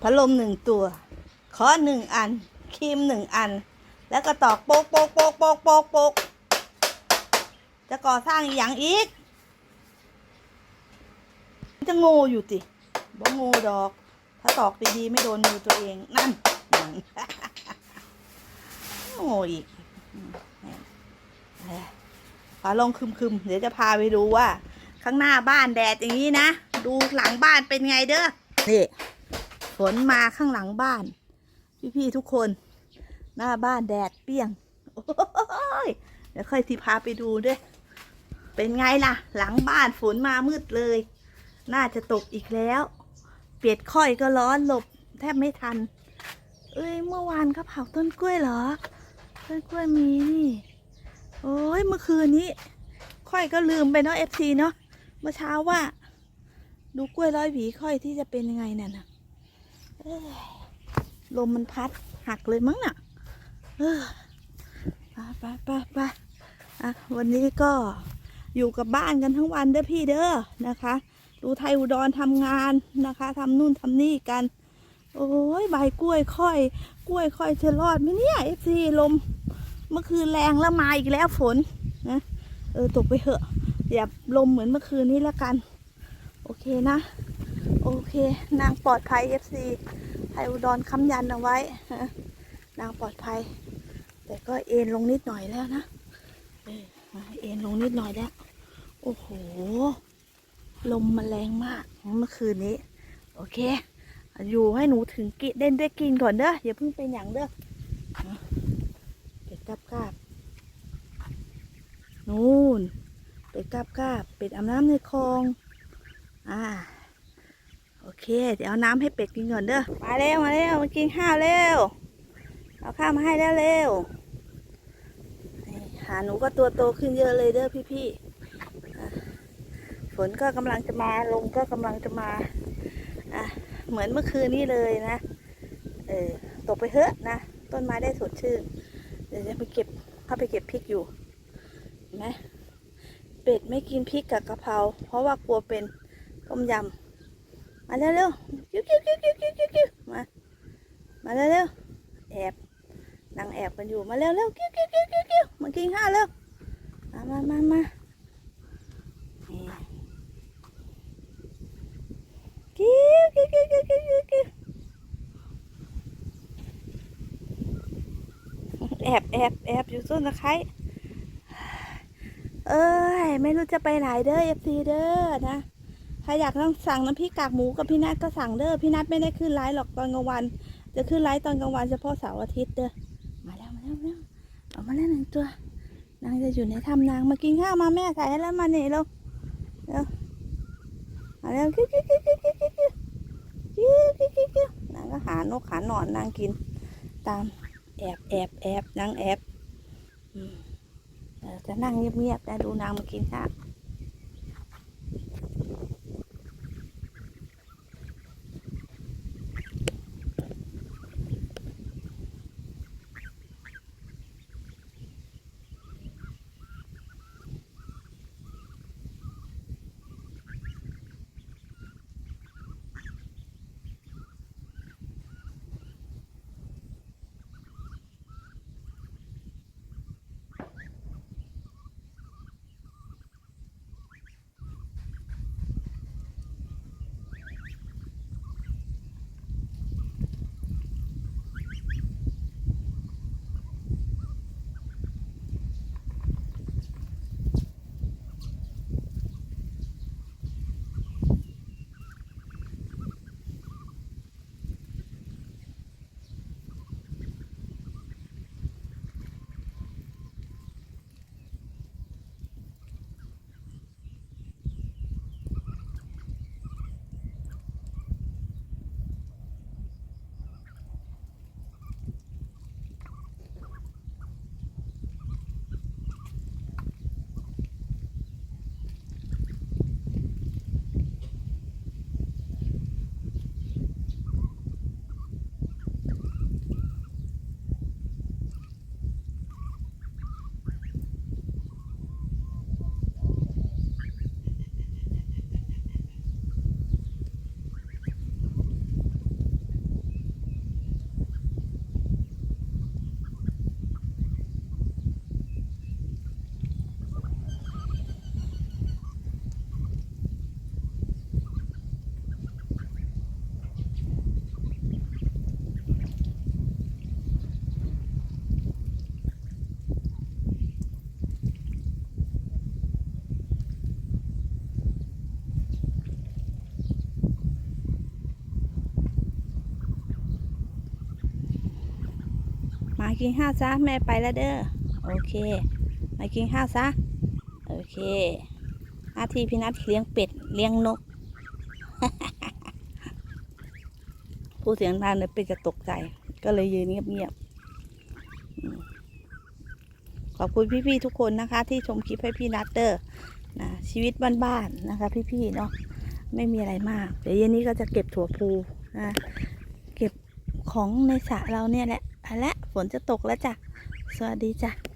พัดลมหนึ่งตัวค้อหนึ่งอันครีมหนึ่งอัน แล้วก็ตอกโปกโปกโปกโปกโปกโปกจะก่อสร้างอีกอย่างอีก จะโง่อยู่ติบ่โง่ดอก ถ้าตอกดีๆไม่โดนมือตัวเองนั่นโง่อีกอืมนี่เอ้ยฟ้าลงคึมๆ เดี๋ยวจะพาไปดูว่า ข้างหน้าบ้านแดดอย่างนี้นะ ดูหลังบ้านเป็นไงเด้อนี่ ฝนมาข้างหลังบ้าน พี่ๆทุกคน หน้าบ้านแดดเปรี้ยงโอ้ยเดี๋ยวค่อยทีพาไปดูด้วย เป็นไงล่ะ หลังบ้านฝนมามืดเลย น่าจะตกอีกแล้ว เปียดค่อยก็ร้อนหลบ แทบไม่ทัน เอ้ยเมื่อวานเขาเผาต้นกล้วยเหรอ ต้นกล้วยมีนี่ โอ้ยเมื่อคืนนี้ ค่อยก็ลืมไปเนาะเอฟซีเนาะ เมื่อเช้าว่า ดูกล้วยร้อยหวีค่อยที่จะเป็นยังไงนั่นนะ ลมมันพัดหักเลยมั้งน่ะเออไปไปไปไปอะวันนี้ก็อยู่กับบ้านกันทั้งวันเด้อพี่เด้อนะคะ ดูไทยอุดรทำงานนะคะทำนู่นทำนี่กัน โอ้ยใบกล้วยค่อย กล้วยค่อยจะรอดไหมเนี่ยเอฟซีลมเมื่อคืนแรงแล้วมาอีกแล้วฝนนะเออตกไปเถอะอย่าลมเหมือนเมื่อคืนนี้และกัน โอเคนะ โอเค นางปลอดภัย FC ไทยอุดรค้ำยันเอาไว้ นางปลอดภัย แต่ก็เอ็นลงนิดหน่อยแล้วนะเอ็นลงนิดหน่อยแล้ว โอ้โห ลมมันแรงมากเมื่อคืนนี้ โอเค อยู่ให้หนูถึงกินเด่นได้กินก่อนเด้ออย่าเพิ่งเป็นอย่างเด้อเป็ดกาบกาบนู่นเป็ดกาบกาบเป็ดอาบน้ำในคลอง อ่า อเค เดี๋ยวเอาน้ำให้เป็ดกินก่อนเด้อมาเร็วมาเร็วมากินข้าวเร็วเอาข้าวมาให้แล้วเร็วหาหนูก็ตัวโตขึ้นเยอะเลยเด้อพี่ๆอ่ฝนก็กำลังจะมาลมก็กำลังจะมาอะเหมือนเมื่อคืนนี้เลยนะ เออตกไปเถอะนะ ต้นไม้ได้สดชื่น เดี๋ยวจะไปเก็บเข้าไปเก็บพริกอยู่เห็นไหมเป็ดไม่กินพริกกับกะเพราเพราะว่ากลัวเป็นต้มยำ มาเร็วๆกิ้วกิ้วกิ้วกิ้วกิ้วกิ้วกิ้วมา มาเร็วๆแอบนั่งแอบกันอยู่ มาเร็วๆกิ้วกิ้วกิ้วกิ้วกิ้วมากินข้าวเร็ว มามามามานี่กิ้วกิ้วกิ้วกิ้วกิ้วกิ้วกิ้วแอบแอบแอบอยู่ต้นตะไคร้เอ้ย ไม่รู้จะไปไหนเด้อเอฟซีเด้อนะ ถ้าอยากต้องสั่งน้ำพริกกากหมูกับพี่นัทก็สั่งเด้อพี่นัทไม่ได้ขึ้นไลฟ์หรอกตอนกลางวัน จะขึ้นไลฟ์ตอนกลางวันเฉพาะเสาร์อาทิตย์เด้อมาแล้วมาแล้วมาแล้วออกมาแล้วหนึ่งตัวนางจะอยู่ในถ้ำนางมากินข้าวมาแม่ใส่ให้แล้วมาเนี่ยเร็วเร็วมาแล้วกิ้วกิ้วกิ้วกิ้วกิ้วกิ้วกิ้วกิ้วกิ้วกิ้วกิ้วนางก็หานกหาหนอนนางกิน ตามแอบแอบแอบนางแอบอืมเออจะนั่งเงียบๆนะดูนางมากินข้าว กินข้าวซะแม่ไปแล้วเด้อโอเค มากินข้าวซะโอเคหน้าที่พี่นัทเลี้ยงเป็ดเลี้ยงนกผู้เสียงดังเนี่ยเป็ดจะตกใจ ก็เลยยืนเงียบๆขอบคุณพี่ๆทุกคนนะคะ ที่ชมคลิปให้พี่นัทเดอร์นะชีวิตบ้านๆนะคะ พี่ๆเนาะไม่มีอะไรมาก เดี๋ยวเย็นนี้ก็จะเก็บถั่วพูนะเก็บของในสระเราเนี่ยแหละ ฝนจะตกแล้วจ้ะ สวัสดีจ้ะ